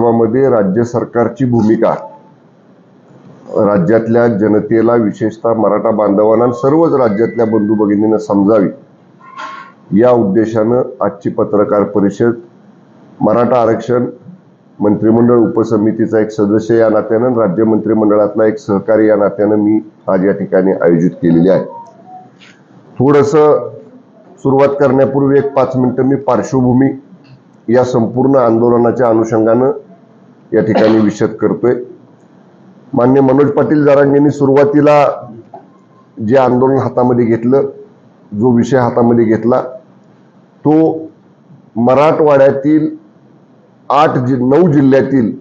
मध्ये राज्य सरकारची भूमिका. राज्यातल्या जनतेला विशेषतः मराठा बांधवांना सर्वच राज्यातल्या बंधू भगिनींना समजावी. या उद्देशानं आजची पत्रकार परिषद मराठा आरक्षण मंत्रिमंडळ उपसमितीचा एक सदस्य या नात्यानं राज्य मंत्रिमंडळातला एक सहकारी या नात्यानं मी आज या ठिकाणी आयोजित केलेली आहे. थोडस सुरुवात करण्यापूर्वी एक पाच मिनिटं मी पार्श्वभूमी या संपूर्ण आंदोलनाच्या अनुषंगानं या ठिकाणी विषद करतोय. मान्य मनोज पाटील जारांगेंनी सुरुवातीला जे आंदोलन हातामध्ये घेतलं जो विषय हातामध्ये घेतला तो मराठवाड्यातील आठ जि नऊ जिल्ह्यातील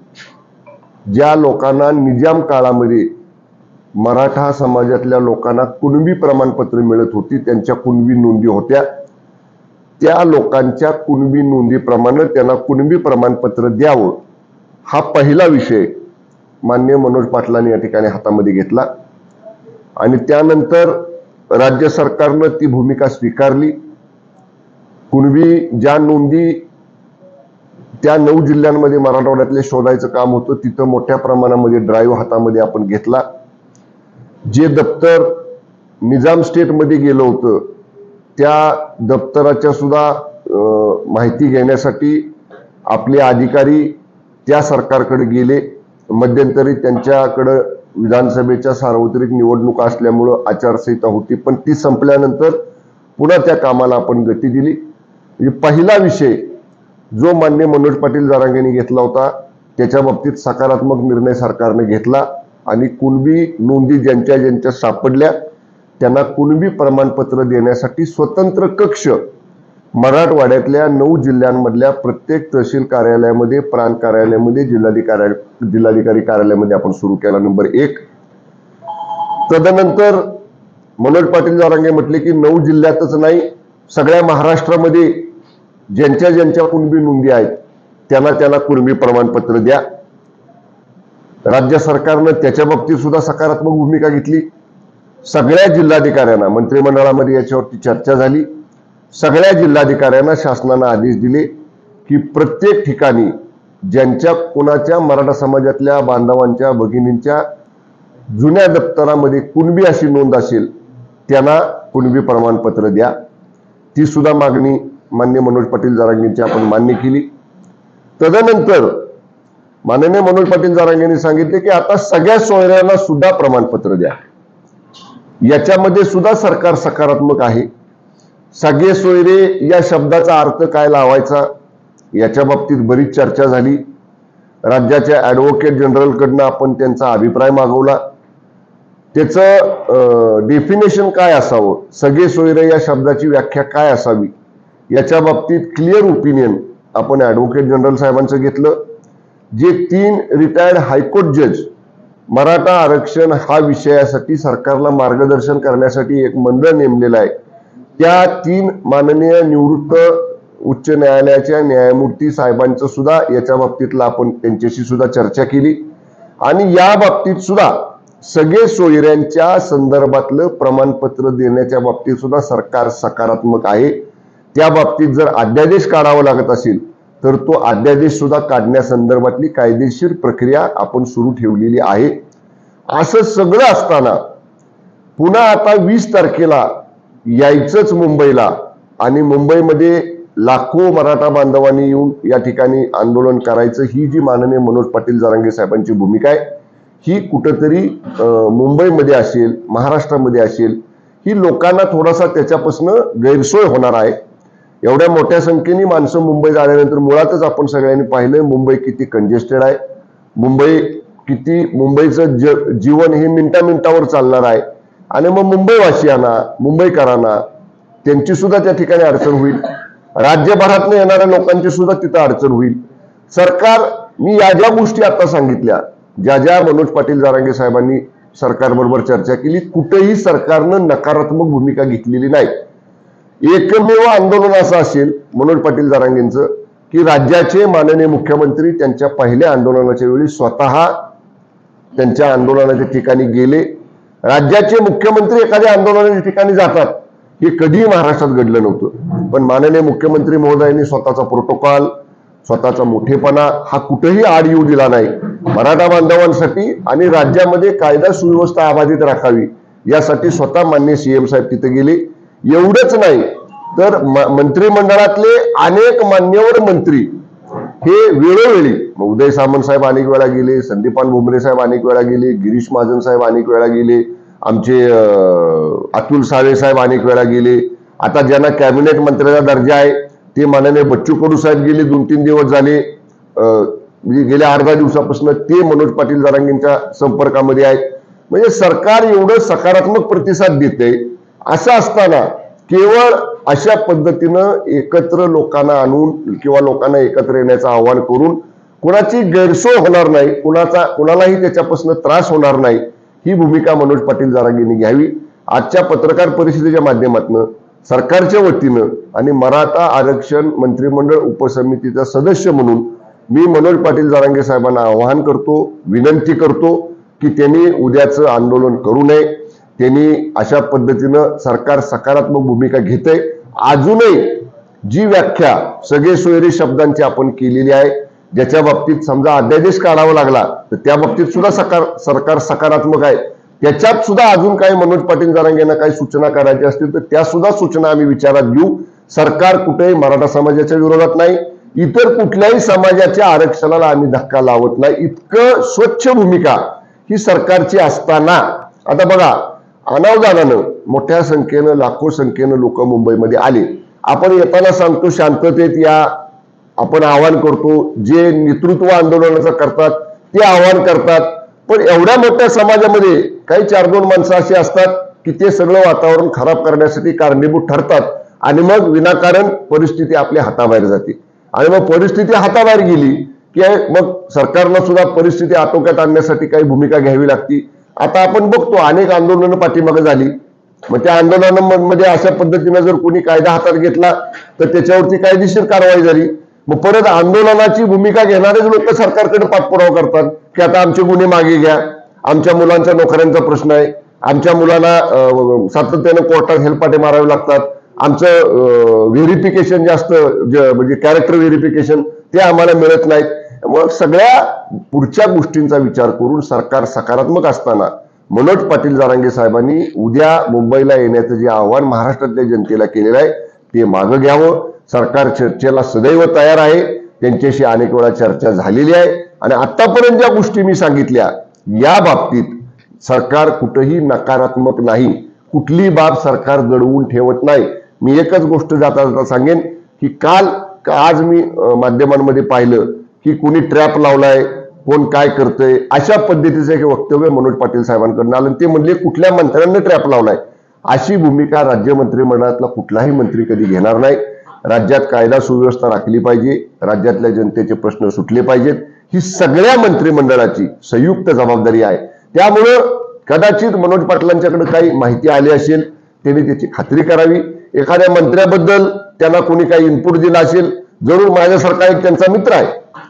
ज्या लोकांना निजाम काळामध्ये मराठा समाजातल्या लोकांना कुणबी प्रमाणपत्र मिळत होती त्यांच्या कुणबी नोंदी होत्या. त्या लोकांच्या कुणबी नोंदीप्रमाणे त्यांना कुणबी प्रमाणपत्र द्यावं. हा पहिला विषय मान्य मनोज पाटलांनी या ठिकाणी हातामध्ये घेतला. आणि त्यानंतर राज्य सरकारनं ती भूमिका स्वीकारली. कुणबी ज्या नोंदी त्या नऊ जिल्ह्यांमध्ये मराठवाड्यातले शोधायचं काम होतं तिथं मोठ्या प्रमाणामध्ये ड्राईव्ह हातामध्ये आपण घेतला. जे दप्तर निजाम स्टेटमध्ये गेलं होतं त्या दप्तराच्या सुद्धा माहिती घेण्यासाठी आपले अधिकारी त्या सरकारकडे गेले मध्यंतरी त्यांच्याकडं विधानसभेच्या सार्वत्रिक निवडणुका असल्यामुळं आचारसंहिता होती पण ती संपल्यानंतर पुन्हा त्या कामाला आपण गती दिली. म्हणजे पहिला विषय जो मान्य मनोज पाटील जारांगेंनी घेतला होता त्याच्या बाबतीत सकारात्मक निर्णय सरकारने घेतला आणि कुणबी नोंदी ज्यांच्या ज्यांच्या सापडल्या त्यांना कुणबी प्रमाणपत्र देण्यासाठी स्वतंत्र कक्ष मराठवाड्यातल्या नऊ जिल्ह्यांमधल्या प्रत्येक तहसील कार्यालयामध्ये प्रांत कार्यालयामध्ये जिल्हाधिकाऱ्या जिल्हाधिकारी कार्यालयामध्ये आपण सुरू केला नंबर एक. तदनंतर मनोज पाटील जारांगे म्हटले की नऊ जिल्ह्यातच नाही सगळ्या महाराष्ट्रामध्ये ज्यांच्या ज्यांच्या कुणबी नोंदी आहेत त्यांना त्यांना कुणबी प्रमाणपत्र द्या. राज्य सरकारनं त्याच्या बाबतीत सुद्धा सकारात्मक भूमिका घेतली. सगळ्या जिल्हाधिकाऱ्यांना मंत्रिमंडळामध्ये याच्यावरती चर्चा झाली. सगळ्या जिल्हाधिकाऱ्यांना शासनानं आदेश दिले की प्रत्येक ठिकाणी ज्यांच्या कुणाच्या मराठा समाजातल्या बांधवांच्या भगिनींच्या जुन्या दप्तरामध्ये कुणबी अशी नोंद असेल त्यांना कुणबी प्रमाणपत्र द्या. ती सुद्धा मागणी मान्य मनोज पाटील जारांगेंची आपण मान्य केली. तदनंतर माननीय मनोज पाटील जारांगेंनी सांगितले की आता सगळ्या सोयऱ्यांना सुद्धा प्रमाणपत्र द्या. याच्यामध्ये सुद्धा सरकार सकारात्मक आहे. सगळे सोयरे या शब्दाचा अर्थ काय लावायचा? याच्या बाबतीत बरीच चर्चा झाली. राज्याच्या ॲडव्होकेट जनरलकडनं आपण त्यांचा अभिप्राय मागवला. त्याचं डेफिनेशन काय असावं? सगळे सोयरे या शब्दाची व्याख्या काय असावी? याच्या बाबतीत क्लिअर ओपिनियन आपण ॲडव्होकेट जनरल साहेबांचं घेतलं. जे तीन रिटायर्ड हायकोर्ट जज मराठा आरक्षण हा विषयासाठी सरकारला मार्गदर्शन करण्यासाठी एक मंडळ नेमलेलं आहे. त्या तीन माननीय निवृत्त उच्च न्यायालयाच्या न्यायमूर्ती साहेबांचं सुद्धा याच्या बाबतीतला आपण त्यांच्याशी सुद्धा चर्चा केली. आणि या बाबतीत सुद्धा सगळे सोयऱ्यांच्या संदर्भातलं प्रमाणपत्र देण्याच्या बाबतीत सुद्धा सरकार सकारात्मक आहे. त्या बाबतीत जर अध्यादेश काढावा लागत असेल तर तो अध्यादेश सुद्धा काढण्यासंदर्भातली कायदेशीर प्रक्रिया आपण सुरू ठेवलेली आहे. असं सगळं असताना पुन्हा आता वीस तारखेला यायचंच मुंबईला. आणि मुंबईमध्ये लाखो मराठा बांधवांनी येऊन या ठिकाणी आंदोलन करायचं ही जी माननीय मनोज पाटील जरांगे साहेबांची भूमिका आहे ही कुठंतरी मुंबईमध्ये असेल महाराष्ट्रामध्ये असेल ही लोकांना थोडासा त्याच्यापासून गैरसोय होणार आहे. एवढ्या मोठ्या संख्येने माणसं मुंबईत आल्यानंतर मुळातच आपण सगळ्यांनी पाहिलं मुंबई किती कंजेस्टेड आहे. मुंबई किती मुंबईचं ज जीवन हे मिनटा मिनटावर चालणार आहे. आणि मग मुंबईवासियांना मुंबईकरांना त्यांची सुद्धा त्या ठिकाणी अडचण होईल. राज्यभरातनं येणाऱ्या लोकांची सुद्धा तिथं अडचण होईल. सरकार मी या ज्या गोष्टी आता सांगितल्या ज्या ज्या मनोज पाटील जारांगे साहेबांनी सरकारबरोबर चर्चा केली कुठेही सरकारनं नकारात्मक भूमिका घेतलेली नाही. एकमेव आंदोलन असं असेल मनोज पाटील जारांगेंचं की राज्याचे माननीय मुख्यमंत्री त्यांच्या पहिल्या आंदोलनाच्या वेळी स्वतः त्यांच्या आंदोलनाच्या ठिकाणी गेले राज्याचे मुख्यमंत्री एखाद्या आंदोलनाच्या ठिकाणी जातात. हे कधीही महाराष्ट्रात घडलं नव्हतं. पण माननीय मुख्यमंत्री महोदयांनी स्वतःचा प्रोटोकॉल स्वतःचा मोठेपणा हा कुठेही आड येऊ दिला नाही. मराठा बांधवांसाठी आणि राज्यामध्ये कायदा सुव्यवस्था अबाधित राखावी यासाठी स्वतः मान्य सीएम साहेब तिथे गेले. एवढंच नाही तर म- मंत्रिमंडळातले अनेक मान्यवर मंत्री हे वेळोवेळी मग उदय सामंत साहेब अनेक वेळा गेले संदीपान भुमरे साहेब अनेक वेळा गेले गिरीश महाजन साहेब अनेक वेळा गेले आमचे अतुल सावे साहेब अनेक वेळा गेले. आता ज्यांना कॅबिनेट मंत्र्याचा दर्जा आहे ते माननीय बच्चू कडू साहेब गेले दोन तीन दिवस झाले. म्हणजे गेल्या अर्धा दिवसापासून ते मनोज पाटील जरांगींच्या संपर्कामध्ये आहेत. म्हणजे सरकार एवढं सकारात्मक प्रतिसाद देते असं असताना केवळ अशा पद्धतीनं एकत्र लोकांना आणून किंवा लोकांना एकत्र येण्याचं आवाहन करून कुणाची गैरसोय होणार नाही कुणाचा कुणालाही त्याच्यापासून त्रास होणार नाही ही भूमिका मनोज पाटील जरांगींनी घ्यावी. आजच्या पत्रकार परिषदेच्या माध्यमातून सरकारच्या वतीनं आणि मराठा आरक्षण मंत्रिमंडळ उपसमितीचा सदस्य म्हणून मी मनोज पाटील जारांगे साहेबांना आवाहन करतो विनंती करतो की त्यांनी उद्याचं आंदोलन करू नये. त्यांनी अशा पद्धतीनं सरकार सकारात्मक भूमिका घेते. अजूनही जी व्याख्या सगळे सोयरे शब्दांची आपण केलेली आहे ज्याच्या बाबतीत समजा अध्यादेश काढावा लागला तर त्या बाबतीत सुद्धा सकार सरकार सकारात्मक आहे. त्याच्यात सुद्धा अजून काही मनोज पाटील जरांगेंना काही सूचना करायच्या असतील तर त्या सुद्धा सूचना आम्ही विचारात घेऊ. सरकार कुठेही मराठा समाजाच्या विरोधात नाही. इतर कुठल्याही समाजाच्या आरक्षणाला आम्ही धक्का लावत नाही. इतकं स्वच्छ भूमिका ही सरकारची असताना. आता बघा अनावधानानं मोठ्या संख्येनं लाखो संख्येनं लोक मुंबईमध्ये आले. आपण येताना सांगतो शांततेत या आपण आवाहन करतो जे नेतृत्व आंदोलनाचं करतात ते आवाहन करतात. पण एवढ्या मोठ्या समाजामध्ये काही चार दोन माणसं अशी असतात की ते सगळं वातावरण खराब करण्यासाठी कारणीभूत ठरतात. आणि मग विनाकारण परिस्थिती आपल्या हाताबाहेर जाते. आणि मग परिस्थिती हाताबाहेर गेली की मग सरकारला सुद्धा परिस्थिती आटोक्यात आणण्यासाठी काही भूमिका घ्यावी लागती. आता आपण बघतो अनेक आंदोलनं पाठीमागे झाली. मग त्या आंदोलनांमध्ये म्हणजे अशा पद्धतीनं जर कोणी कायदा हातात घेतला तर त्याच्यावरती कायदेशीर कारवाई झाली. मग परत आंदोलनाची भूमिका घेणारेच लोक सरकारकडे पाठपुरावा करतात की आता आमचे गुन्हे मागे घ्या. आमच्या मुलांच्या नोकऱ्यांचा प्रश्न आहे. आमच्या मुलांना सातत्याने सातत्यानं कोर्टात हेलपाटे मारावे लागतात. आमचं व्हेरिफिकेशन जास्त म्हणजे कॅरेक्टर व्हेरिफिकेशन ते आम्हाला मिळत नाहीत. मग सगळ्या पुढच्या गोष्टींचा विचार करून सरकार सकारात्मक असताना मनोज पाटील जारांगे साहेबांनी उद्या मुंबईला येण्याचं जे आव्हान महाराष्ट्रातल्या जनतेला केलेलं आहे ते मागं घ्यावं. सरकार चर्चेला सदैव तयार आहे. त्यांच्याशी अनेक वेळा चर्चा झालेली आहे. आणि आतापर्यंत ज्या गोष्टी मी सांगितल्या या बाबतीत सरकार कुठंही नकारात्मक नाही. कुठली बाब सरकार दडवून ठेवत नाही. मी एकच गोष्ट जाता जाता सांगेन की काल का- आज मी माध्यमांमध्ये पाहिलं की कुणी ट्रॅप लावलाय कोण काय करतंय अशा पद्धतीचं एक वक्तव्य मनोज पाटील साहेबांकडून आलं. ते म्हणले कुठल्या मंत्र्यांनी ट्रॅप लावलाय? अशी भूमिका राज्य मंत्रिमंडळातला कुठलाही मंत्री कधी घेणार नाही. राज्यात कायदा सुव्यवस्था राखली पाहिजे राज्यातल्या जनतेचे प्रश्न सुटले पाहिजेत. ही सगळ्या मंत्रिमंडळाची संयुक्त जबाबदारी आहे. त्यामुळं कदाचित मनोज पाटलांच्याकडे काही माहिती आली असेल त्यांनी त्याची खात्री करावी. एखाद्या मंत्र्याबद्दल त्यांना कोणी काही इनपुट दिला असेल जरूर माझ्यासारखा एक त्यांचा मित्र आहे.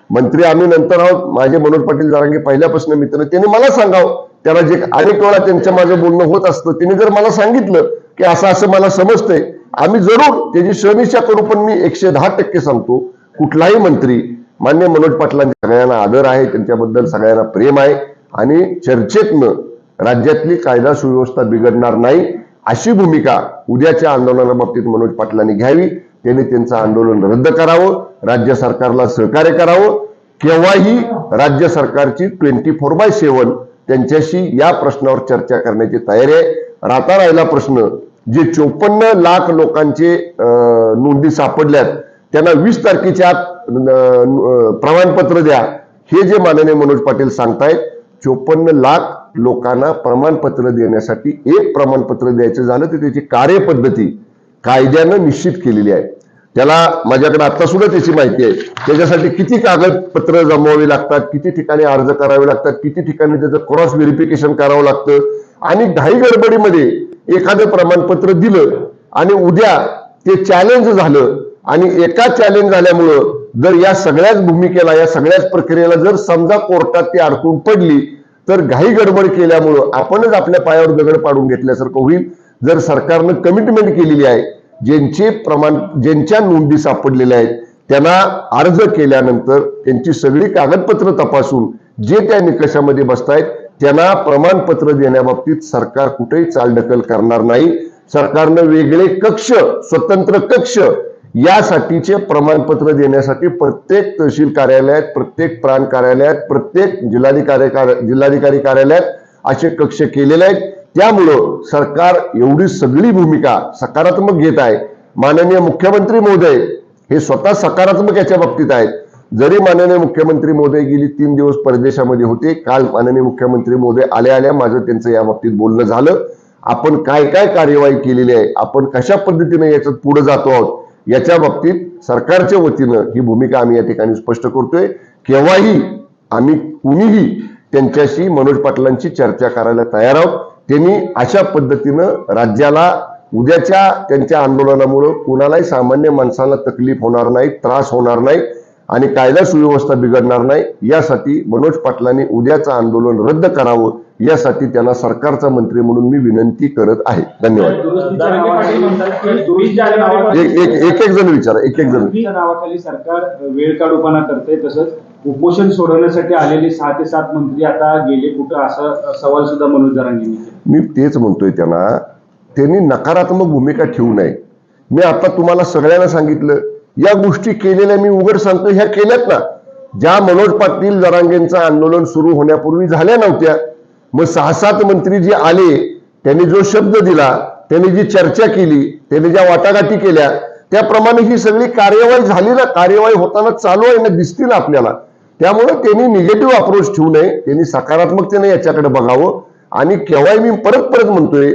मंत्री आम्ही नंतर आहोत. माझे मनोज पाटील जारांगे पहिल्यापासून मित्र त्यांनी मला सांगावं. त्याला जे अनेक वेळा त्यांच्या माझं बोलणं होत असतं त्यांनी जर मला सांगितलं की असं असं मला समजतंय आम्ही जरूर त्याची शनिशा करू पण मी एकशे दहा टक्के सांगतो कुठलाही मंत्री मान्य मनोज पाटलांच्या सगळ्यांना आदर आहे त्यांच्याबद्दल सगळ्यांना प्रेम आहे आणि चर्चेतनं राज्यातली कायदा सुव्यवस्था बिघडणार नाही. अशी भूमिका उद्याच्या आंदोलनाबाबतीत मनोज पाटलांनी घ्यावी. त्यांनी त्यांचं आंदोलन रद्द करावं राज्य सरकारला सहकार्य करावं. केव्हाही राज्य सरकारची ट्वेंटी फोर बाय सेव्हन त्यांच्याशी या प्रश्नावर चर्चा करण्याची तयारी आहे. राहता राहिला प्रश्न जे चोपन्न लाख लोकांचे नोंदी सापडल्यात त्यांना वीस तारखेच्या आत प्रमाणपत्र द्या. हे जे माननीय मनोज पाटील सांगतायत चोपन्न लाख लोकांना प्रमाणपत्र देण्यासाठी एक प्रमाणपत्र द्यायचं झालं तर त्याची कार्यपद्धती कायद्यानं निश्चित केलेली आहे. त्याला माझ्याकडे आता सुद्धा त्याची माहिती आहे. त्याच्यासाठी किती कागदपत्र जमवावी लागतात किती ठिकाणी अर्ज करावे लागतात किती ठिकाणी त्याचं क्रॉस व्हेरिफिकेशन करावं लागतं आणि घाई गडबडीमध्ये एखादं प्रमाणपत्र दिलं आणि उद्या ते चॅलेंज झालं आणि एका चॅलेंज झाल्यामुळं जर या सगळ्याच भूमिकेला या सगळ्याच प्रक्रियेला जर समजा कोर्टात ती अडकून पडली तर घाई गडबड केल्यामुळं आपणच आपल्या पायावर दगड पाडून घेतल्यासारखं होईल. जर सरकारनं कमिटमेंट केलेली आहे ज्यांचे प्रमाण ज्यांच्या नोंदी सापडलेल्या आहेत त्यांना अर्ज केल्यानंतर त्यांची सगळी कागदपत्र तपासून जे त्या निकषामध्ये बसतायत त्यांना प्रमाणपत्र देण्याबाबतीत सरकार कुठेही चालढकल करणार नाही. सरकारनं वेगळे कक्ष स्वतंत्र कक्ष यासाठीचे प्रमाणपत्र देण्यासाठी प्रत्येक तहसील कार्यालयात प्रत्येक प्रांत कार्यालयात प्रत्येक जिल्हाधिकारी जिल्हाधिकारी कार्यालयात असे कक्ष केलेले आहेत. त्यामुळं सरकार एवढी सगळी भूमिका सकारात्मक घेत आहे. माननीय मुख्यमंत्री महोदय हे स्वतः सकारात्मक याच्या बाबतीत आहेत. जरी माननीय मुख्यमंत्री महोदय गेली तीन दिवस परदेशामध्ये होते काल माननीय मुख्यमंत्री महोदय आल्या आल्या माझं त्यांचं या बाबतीत बोलणं झालं. आपण काय काय कार्यवाही केलेली आहे आपण कशा पद्धतीने याच्यात पुढे जातो आहोत याच्या बाबतीत सरकारच्या वतीनं ही भूमिका आम्ही या ठिकाणी स्पष्ट करतोय. केव्हाही आम्ही कुणीही त्यांच्याशी मनोज पाटलांची चर्चा करायला तयार आहोत. त्यांनी अशा पद्धतीनं राज्याला उद्याच्या त्यांच्या आंदोलनामुळं कुणालाही सामान्य माणसाला तकलीफ होणार नाही त्रास होणार नाही. आणि कायदा सुव्यवस्था बिघडणार नाही यासाठी मनोज पाटलांनी उद्याचं आंदोलन रद्द करावं यासाठी त्यांना सरकारचा मंत्री म्हणून मी विनंती करत आहे. धन्यवाद. एक एक जण विचारा एक एक जण. नावाखाली सरकार वेळ काढूपणा करते तसंच उपोषण सोडवण्यासाठी आलेले सहा ते सात मंत्री आता गेले कुठं असा सवाल सुद्धा मनोज जरांगेंनी केला. मी तेच म्हणतोय त्यांना त्यांनी नकारात्मक भूमिका ठेवू नये. मी आता तुम्हाला सगळ्यांना सांगितलं या गोष्टी केलेल्या मी उघड सांगतो ह्या केल्यात ना. ज्या मनोज पाटील जरांगेंचं आंदोलन सुरू होण्यापूर्वी झाल्या नव्हत्या मग सहा सात मंत्री जे आले त्यांनी जो शब्द दिला त्यांनी जी चर्चा केली त्यांनी ज्या वाटाघाटी केल्या त्याप्रमाणे ही सगळी कार्यवाही झाली ना. कार्यवाही होताना चालू आहे ना दिसतील आपल्याला. त्यामुळे त्यांनी निगेटिव्ह अप्रोच ठेवू नये त्यांनी सकारात्मकतेने याच्याकडे बघावं. आणि केव्हाही मी परत परत म्हणतोय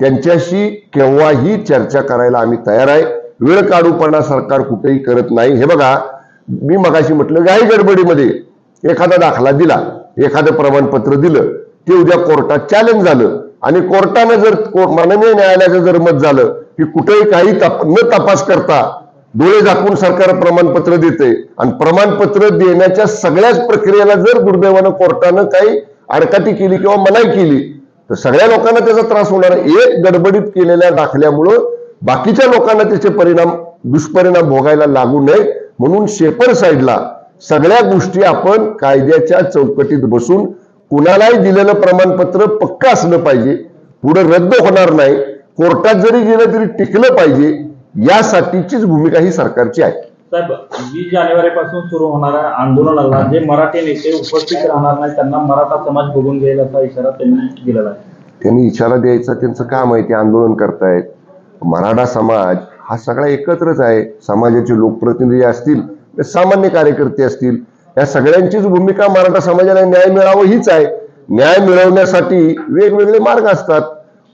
त्यांच्याशी केव्हाही चर्चा करायला आम्ही तयार आहे. वेळ काढूपणा सरकार कुठेही करत नाही. हे बघा मी मगाशी म्हटलं गाई गडबडीमध्ये एखादा दाखला दिला एखादं प्रमाणपत्र दिलं ते उद्या कोर्टात चॅलेंज झालं आणि कोर्टानं जर को- माननीय न्यायालयाचं जर मत झालं की कुठेही काही तप न तपास करता डोळे झाकून सरकार प्रमाणपत्र देते आणि प्रमाणपत्र देण्याच्या सगळ्याच प्रक्रियेला जर दुर्दैवानं कोर्टानं काही आडकाठी केली किंवा मनाई केली तर सगळ्या लोकांना त्याचा त्रास होणार एक गडबडीत केलेल्या दाखल्यामुळं बाकीच्या लोकांना त्याचे परिणाम दुष्परिणाम भोगायला लागू नये म्हणून शेपर साईडला सगळ्या गोष्टी आपण कायद्याच्या चौकटीत बसून कुणालाही दिलेलं प्रमाणपत्र पक्क असलं पाहिजे पुढे रद्द होणार नाही कोर्टात जरी गेलं तरी टिकलं पाहिजे यासाठीचीच भूमिका ही सरकारची आहे. साहेब वीस जानेवारी पासून सुरू होणाऱ्या आंदोलनाला जे मराठी नेते उपस्थित राहणार नाही त्यांना मराठा समाज बघून घेईल असा इशारा त्यांनी दिलेला आहे. त्यांनी इशारा द्यायचा त्यांचं काम आहे ते आंदोलन करतायत? मराठा समाज हा सगळा एकत्रच आहे. समाजाचे लोकप्रतिनिधी असतील ते सामान्य कार्यकर्ते असतील या सगळ्यांचीच भूमिका मराठा समाजाला न्याय मिळावं हीच आहे. न्याय मिळवण्यासाठी वेगवेगळे मार्ग असतात.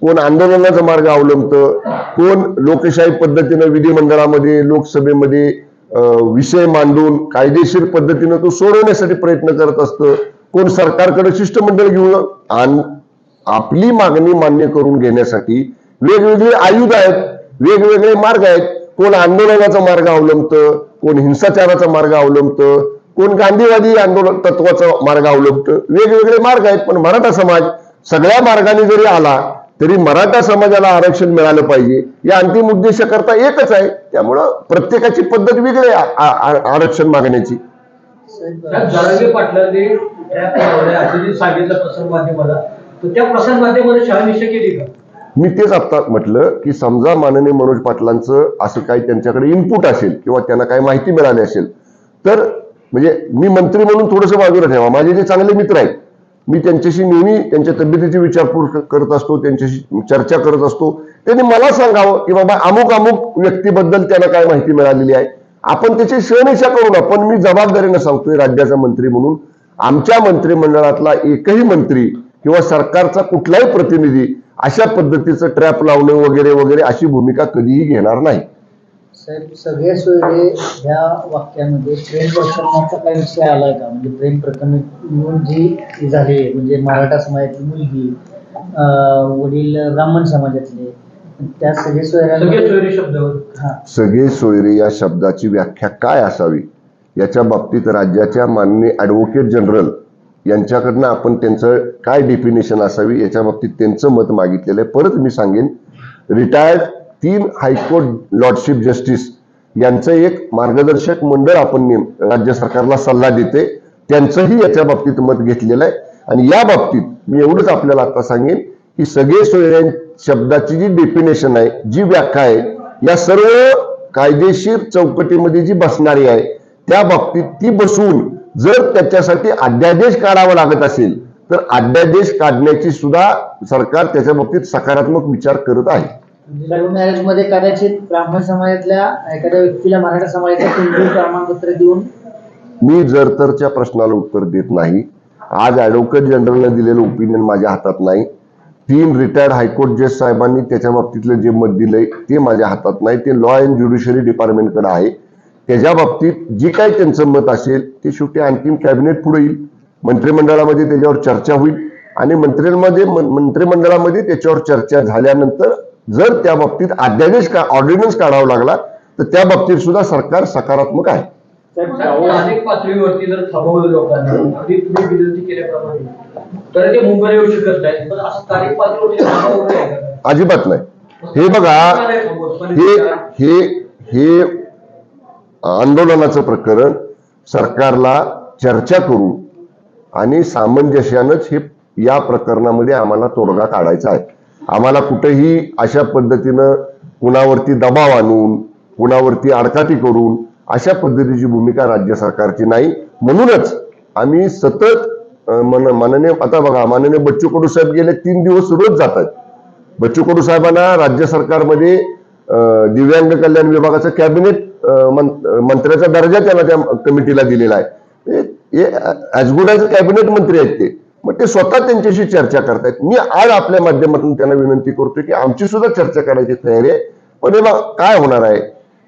कोण आंदोलनाचा मार्ग अवलंबतं कोण लोकशाही पद्धतीनं विधिमंडळामध्ये लोकसभेमध्ये विषय मांडून कायदेशीर पद्धतीनं तो सोडवण्यासाठी प्रयत्न करत असतं. कोण सरकारकडे शिष्टमंडळ घेऊन आपली मागणी मान्य करून घेण्यासाठी वेगवेगळे आयुध आहेत वेगवेगळे मार्ग आहेत. कोण आंदोलनाचा मार्ग अवलंबतं कोण हिंसाचाराचा मार्ग अवलंबतं कोण गांधीवादी आंदोलन तत्वाचा मार्ग अवलंबतं. वेगवेगळे मार्ग आहेत पण मराठा समाज सगळ्या मार्गाने जरी आला तरी मराठा समाजाला आरक्षण मिळालं पाहिजे. या अंतिम उद्देशाकरता एकच आहे त्यामुळं प्रत्येकाची पद्धत वेगळी आहे आरक्षण मागण्याची. पाटलांनी सांगितलं प्रसार माध्यमाला तर त्या प्रसार माध्यमाने शहानिशा केली का? मी तेच आता म्हटलं की समजा माननीय मनोज पाटलांचं असं काही त्यांच्याकडे इनपुट असेल किंवा त्यांना काही माहिती मिळाली असेल तर म्हणजे मी मंत्री म्हणून थोडंसं बाजूला ठेवा. माझे जे चांगले मित्र आहेत मी त्यांच्याशी नेहमी त्यांच्या तब्येतीची विचारपूस करत असतो त्यांच्याशी चर्चा करत असतो. त्यांनी मला सांगावं की बाबा अमुक अमुक व्यक्तीबद्दल त्यांना काय माहिती मिळालेली आहे. आपण त्याची शहनिशा करू ना. पण मी जबाबदारीनं सांगतोय राज्याचा मंत्री म्हणून आमच्या मंत्रिमंडळातला एकही मंत्री किंवा सरकारचा कुठलाही प्रतिनिधी अशा पद्धतीचं ट्रॅप लावणं वगैरे वगैरे अशी भूमिका कधीही घेणार नाही. साहेब सगळे सोयरे ह्या वाक्यामध्ये प्रेम प्रकरणाचा काही विषय आलाय का? म्हणजे प्रेम प्रकरण म्हणून जी झाली म्हणजे मराठा समाजातली मुलगी अं, वडील ब्राह्मण समाजातले त्या सगळे सगळे सोयऱ्यांमध्ये सोयरी शब्दावर. हा. सगळे सोयरे या शब्दाची व्याख्या काय असावी? याच्या बाबतीत राज्याच्या माननीय ॲडव्होकेट जनरल यांच्याकडनं आपण त्यांचं काय डेफिनेशन असावी याच्या बाबतीत त्यांचं मत मागितलेलं आहे. परत मी सांगेन रिटायर्ड तीन हायकोर्ट लॉर्डशिप जस्टिस यांचं एक मार्गदर्शक मंडळ आपण नेम राज्य सरकारला सल्ला देते त्यांचंही याच्या बाबतीत मत घेतलेलं आहे. आणि या बाबतीत मी एवढंच आपल्याला आता सांगेन की सगळे सोय शब्दाची जी डेफिनेशन आहे जी व्याख्या आहे या सर्व कायदेशीर चौकटीमध्ये जी बसणारी आहे त्या बाबतीत ती बसवून जर त्याच्यासाठी अध्यादेश काढावा लागत असेल तर अध्यादेश काढण्याची सुद्धा सरकार त्याच्या बाबतीत सकारात्मक विचार करत आहे. लव्ह मॅरेजमध्ये कदाचित ब्राह्मण समाजातल्या एखाद्या व्यक्तीला मराठा प्रमाणपत्र देऊन मी जर तरच्या प्रश्नाला उत्तर देत नाही आज ऍडव्होकेट जनरलने दिलेलं ओपिनियन माझ्या हातात नाही तीन रिटायर्ड हायकोर्ट जज साहेबांनी त्याच्या बाबतीतलं जे मत दिलंय ते माझ्या हातात नाही ते लॉ अँड ज्युडिशरी डिपार्टमेंटकडे आहे. त्याच्या बाबतीत जे काही त्यांचं मत असेल ते शेवटी अंतिम कॅबिनेट पुढे येईल. मंत्रिमंडळामध्ये त्याच्यावर चर्चा होईल. आणि मंत्रिमध्ये मंत्रिमंडळामध्ये त्याच्यावर चर्चा झाल्यानंतर जर त्या बाबतीत अध्यादेश का ऑर्डिनन्स काढावा लागला तर त्या बाबतीत सुद्धा सरकार सकारात्मक आहे. साहेब, साहेब, स्थानिक पातळीवरती जर थांबवलं लोकांना अगदी तुम्ही विनंती केल्याप्रमाणे तर ते मुंबईला येऊ शकत नाही पण असं स्थानिक पातळीवरती थांबवलं नाही. का? अजिबात नाही. हे बघा हे हे हे आंदोलनाचं प्रकरण सरकारला चर्चा करू आणि सामंजस्यानंच हे या प्रकरणामध्ये आम्हाला तोडगा काढायचा आहे. आम्हाला कुठेही अशा पद्धतीनं कुणावरती दबाव आणून कुणावरती आडकाठी करून अशा पद्धतीची भूमिका राज्य सरकारची नाही. म्हणूनच आम्ही सतत मन माननीय आता बघा माननीय बच्चू कडू साहेब गेले तीन दिवस रोज जात आहेत. बच्चू कडू साहेबांना राज्य सरकारमध्ये दिव्यांग कल्याण विभागाचं कॅबिनेट मंत्र्याचा दर्जा त्यांना त्या कमिटीला दिलेला आहे. ऍज गुड ॲज कॅबिनेट मंत्री आहेत ते. मग ते स्वतः त्यांच्याशी चर्चा करतायत. मी आज आपल्या माध्यमातून त्यांना विनंती करतोय की आमची सुद्धा चर्चा करायची तयारी आहे. पण हे काय होणार आहे?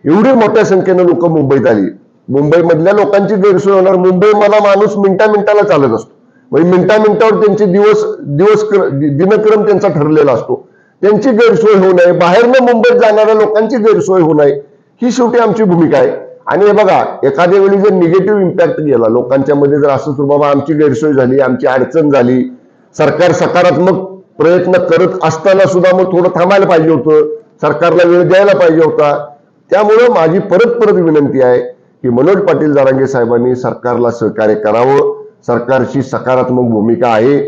एवढी मोठ्या संख्येनं लोक मुंबईत आली. मुंबईमधल्या लोकांची गैरसोय होणार. मुंबई मला माणूस मिनटा मिनटाला चालत असतो. म्हणजे मिनटा मिनटावर त्यांचे दिवस दिवस दिनक्रम त्यांचा ठरलेला असतो. त्यांची गैरसोय होऊ नये. बाहेरनं मुंबईत जाणाऱ्या लोकांची गैरसोय होऊ नये. ही शेवटी आमची भूमिका आहे. आणि हे बघा एखाद्या वेळी जर निगेटिव्ह इम्पॅक्ट गेला लोकांच्या मध्ये जर असं तर बाबा आमची गैरसोय झाली आमची अडचण झाली सरकार सकारात्मक प्रयत्न करत असताना सुद्धा मग थोडं थांबायला पाहिजे होतं सरकारला वेळ द्यायला पाहिजे होता. त्यामुळं माझी परत परत विनंती आहे की मनोज पाटील जारांगे साहेबांनी सरकारला सहकार्य करावं. सरकारची सकारात्मक भूमिका आहे.